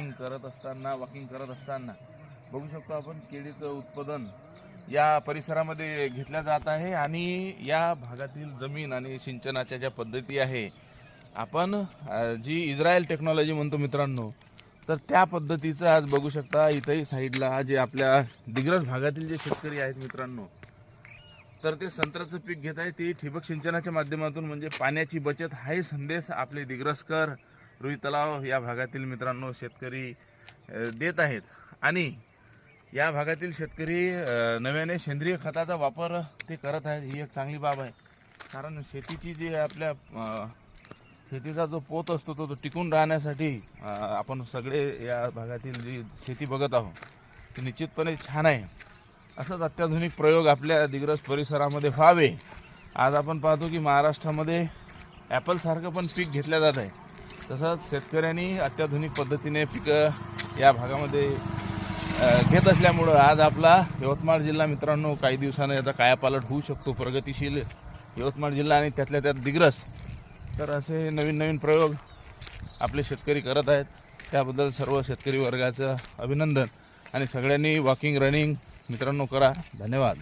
Walking करत असताना walking करत असताना. बघू शकतो आपण केळीचं उत्पादन या परिसरामध्ये घेतल्या जात आहे आणि या भागातील जमीन आणि सिंचनाच्या ज्या पद्धती आहे आपण जी इस्रायल टेक्नॉलॉजी म्हणतो मित्रांनो तर त्या पद्धतीचं आज बघू शकता इथंही साईडला जे आपल्या दिग्रस भागातील जे शेतकरी आहेत मित्रांनो तर ते संत्र्याचं पीक घेत आहे ते ठिबक सिंचनाच्या माध्यमातून म्हणजे पाण्याची बचत हाही संदेश आपले दिग्रसकर रुई तलाव या भागातील मित्रांनो शेतकरी देत आहेत. आणि या भागातील शेतकरी नव्याने सेंद्रिय खताचा वापर ते करत आहेत ही एक चांगली बाब आहे. कारण शेतीची जी आपल्या शेतीचा जो पोत असतो तो तो टिकून राहण्यासाठी आपण सगळे या भागातील जी शेती बघत आहोत ती निश्चितपणे छान आहे. असंच अत्याधुनिक प्रयोग आपल्या दिग्रस परिसरामध्ये व्हावे. आज आपण पाहतो की महाराष्ट्रामध्ये ॲपलसारखं पण पीक घेतलं जात आहे. तसंच शेतकऱ्यांनी अत्याधुनिक पद्धतीने पिकं या भागामध्ये घेत असल्यामुळं आज आपला यवतमाळ जिल्हा मित्रांनो काही दिवसानं याचा कायापालट होऊ शकतो प्रगतिशील यवतमाळ जिल्हा आणि त्यातल्या त्यात दिग्रस. तर असे नवीन नवीन प्रयोग आपले शेतकरी करत आहेत. त्याबद्दल सर्व शेतकरी वर्गाचं अभिनंदन आणि सगळ्यांनी वॉकिंग रनिंग मित्रांनो करा. धन्यवाद.